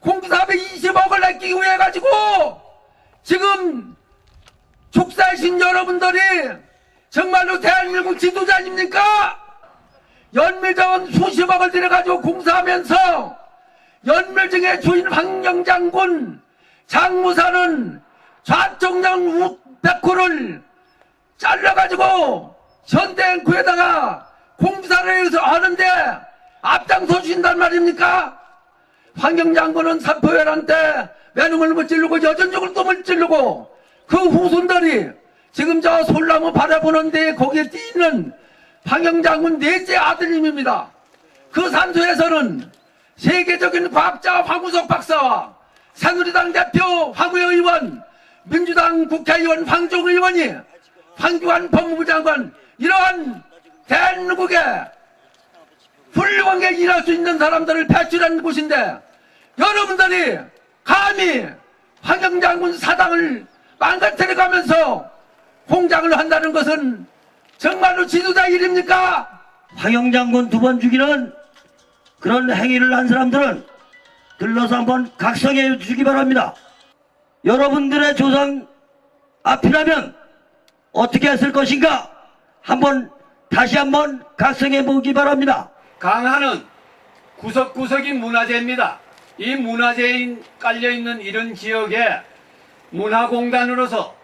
공사비 20억을 내끼기 위해 가지고 지금 축사하신 여러분들이 정말로 대한민국 지도자 아닙니까? 연밀정은 수십억을 들여가지고 공사하면서 연밀정의 주인 황경장군 장무사는 좌청령 우백호를 잘라가지고 현대앵커에다가 공사를 해서 하는데 앞장서 주신단 말입니까? 황경장군은 사표회란 때 외놈을 못 찌르고 여전적으로 똥을 찌르고 그 후손들이 지금 저 솔나무 바라보는데 거기에 뛰는 황경장군 넷째 아드님입니다. 그 산소에서는 세계적인 과학자 황우석 박사와 새누리당 대표 황우여 의원, 민주당 국회의원 황종 의원이 황교안 법무부 장관 이러한 대한민국에 훌륭하게 일할 수 있는 사람들을 배출한 곳인데 여러분들이 감히 황경장군 사당을 망가뜨려 가면서 공장을 한다는 것은 정말로 지도자 일입니까? 황영 장군 두 번 죽이는 그런 행위를 한 사람들은 들러서 한번 각성해 주시기 바랍니다. 여러분들의 조상 앞이라면 어떻게 했을 것인가 한번 다시 한번 각성해 보기 바랍니다. 강화는 구석구석이 문화재입니다. 이 문화재에 깔려있는 이런 지역에 문화공단으로서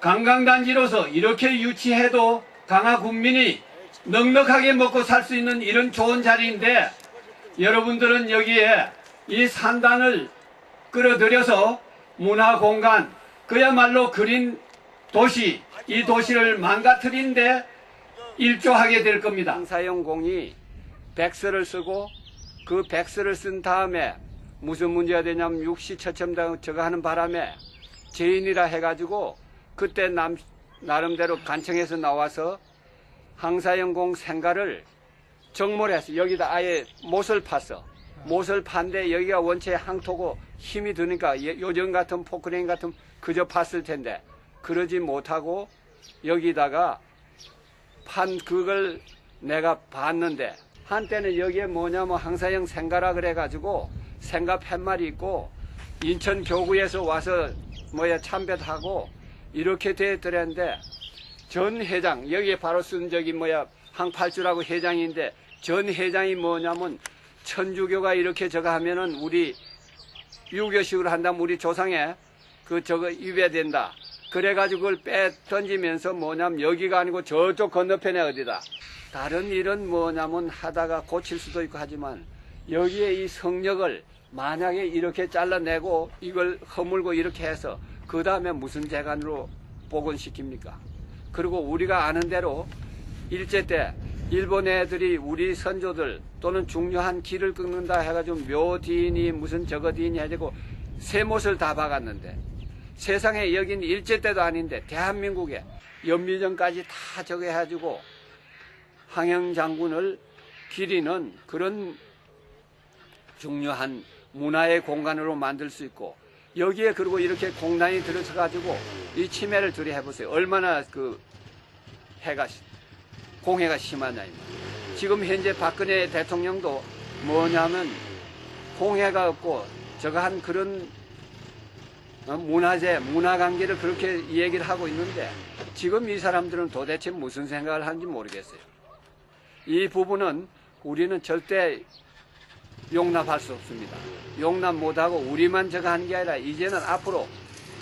관광단지로서 이렇게 유치해도 강화 군민이 넉넉하게 먹고 살 수 있는 이런 좋은 자리인데 여러분들은 여기에 이 산단을 끌어들여서 문화공간 그야말로 그린 도시 이 도시를 망가뜨린데 일조하게 될 겁니다. 항사용공이 백서를 쓰고 그 백서를 쓴 다음에 무슨 문제가 되냐면 육시처첨 저거 하는 바람에 죄인이라 해가지고 그때 남, 나름대로 간청해서 나와서 항사용공 생가를 정몰했어. 여기다 아예 못을 팠어. 못을 판데 여기가 원체 항토고 힘이 드니까 예- 요즘 같은 포크레인 같은 그저 팠을 텐데 그러지 못하고 여기다가 판 그걸 내가 봤는데 한때는 여기에 뭐냐면 항사형 생가라 그래가지고 생가 팻말이 있고 인천 교구에서 와서 뭐야 참배하고 이렇게 됐더랬는데 전 회장 여기에 바로 쓴 저기 뭐야 항팔주라고 회장인데 전 회장이 뭐냐면 천주교가 이렇게 저거 하면은 우리 유교식으로 한다면 우리 조상에 그 저거 입에된다. 그래가지고 그걸 빼 던지면서 뭐냐면 여기가 아니고 저쪽 건너편에 어디다. 다른 일은 뭐냐면 하다가 고칠 수도 있고 하지만 여기에 이 성력을 만약에 이렇게 잘라내고 이걸 허물고 이렇게 해서 그 다음에 무슨 재간으로 복원시킵니까? 그리고 우리가 아는 대로 일제 때 일본 애들이 우리 선조들 또는 중요한 길을 끊는다 해가지고 묘디인이 무슨 저거디인이 해가지고 세못을 다 박았는데 세상에 여긴 일제 때도 아닌데 대한민국에 연미전까지 다 저거 해가지고 항영 장군을 기리는 그런 중요한 문화의 공간으로 만들 수 있고 여기에 그리고 이렇게 공단이 들어서 가지고 이 침해를 들이 해 보세요. 얼마나 그 해가 시- 공해가 심하냐 이. 지금 현재 박근혜 대통령도 뭐냐면 공해가 없고 저거 한 그런 어, 문화재, 문화관계를 그렇게 얘기를 하고 있는데 지금 이 사람들은 도대체 무슨 생각을 하는지 모르겠어요. 이 부분은 우리는 절대 용납할 수 없습니다. 용납 못하고 우리만 저거 하는 게 아니라 이제는 앞으로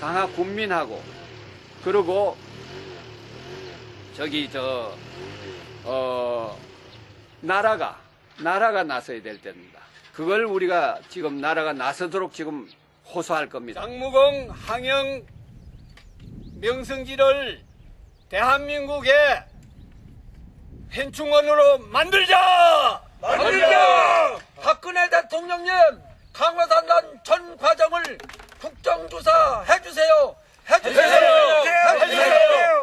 강화 군민하고 그리고 저기 저 어, 나라가 나라가 나서야 될 때입니다. 그걸 우리가 지금 나라가 나서도록 지금 호소할 겁니다. 장무공 항영 명성지를 대한민국의 현충원으로 만들자! 만들자! 박근혜 대통령님 강화산단 전 과정을 국정조사 해주세요. 해주세요. 해주세요.